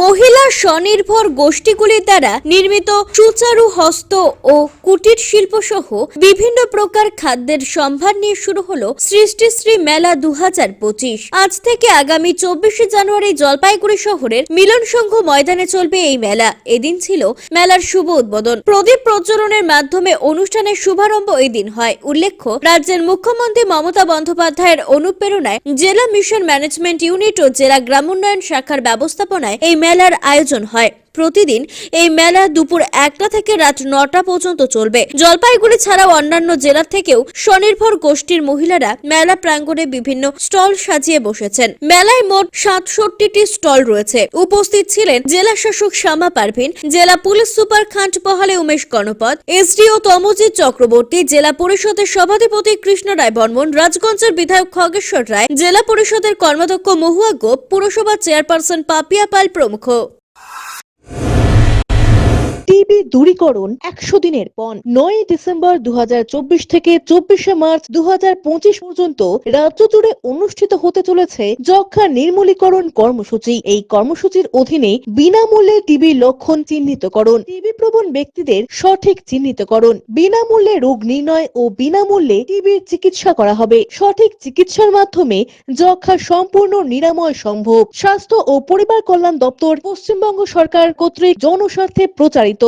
মহিলা স্বনির্ভর গোষ্ঠীগুলির দ্বারা নির্মিত সুচারু হস্ত ও কুটির শিল্প সহ বিভিন্ন প্রকার খাদ্যের সম্ভার নিয়ে শুরু হলো সৃষ্টিশ্রী মেলা দু আজ থেকে আগামী চব্বিশে জানুয়ারি জলপাইগুড়ি শহরের মিলন সংঘ ময়দানে চলবে এই মেলা। এদিন ছিল মেলার শুভ উদ্বোধন। প্রদীপ প্রজ্বলনের মাধ্যমে অনুষ্ঠানের শুভারম্ভ এই দিন হয়। উল্লেখ্য, রাজ্যের মুখ্যমন্ত্রী মমতা বন্দ্যোপাধ্যায়ের অনুপ্রেরণায় জেলা মিশন ম্যানেজমেন্ট ইউনিট ও জেলা গ্রামোন্নয়ন শাখার ব্যবস্থাপনায় এই মেলার আয়োজন হয়। প্রতিদিন এই মেলা দুপুর একটা থেকে রাত নটা পর্যন্ত চলবে। জলপাইগুড়ি ছাড়াও অন্যান্য জেলা থেকেও স্বনির্ভর গোষ্ঠীর মহিলারা মেলা প্রাঙ্গণে বিভিন্ন স্টল সাজিয়ে বসেছেন। মেলায় মোট সাতষট্টিটি স্টল রয়েছে। উপস্থিত ছিলেন জেলা শাসক শ্যামা পারভিন, জেলা police super Khandbahale Umesh Ganpat SDO Tamajit Chakraborty, জেলা পরিষদের সভাধিপতি কৃষ্ণ রায় বর্মন, রাজগঞ্জের বিধায়ক খগেশ্বর রায়, জেলা পরিষদের কর্মাধ্যক্ষ মহুয়া গোপ পুরসভা চেয়ারপারসন পাপিয়া পাল প্রমুখ। দূরীকরণ একশো দিনের পণ। নয় ডিসেম্বর দু হাজার চব্বিশ থেকে চব্বিশে মার্চ দু হাজার পঁচিশ পর্যন্ত রাজ্য জুড়ে অনুষ্ঠিত হতে চলেছে যক্ষা নির্মূলীকরণ কর্মসূচি। এই কর্মসূচির অধীনে বিনামূল্যে টিবি লক্ষণ চিহ্নিতকরণ টিবি প্রবণ ব্যক্তিদের সঠিক চিহ্নিতকরণ, বিনামূল্যে রোগ নির্ণয় ও বিনামূল্যে টিবির চিকিৎসা করা হবে। সঠিক চিকিৎসার মাধ্যমে যক্ষা সম্পূর্ণ নিরাময় সম্ভব। স্বাস্থ্য ও পরিবার কল্যাণ দপ্তর, পশ্চিমবঙ্গ সরকার কর্তৃক জনস্বার্থে প্রচারিত।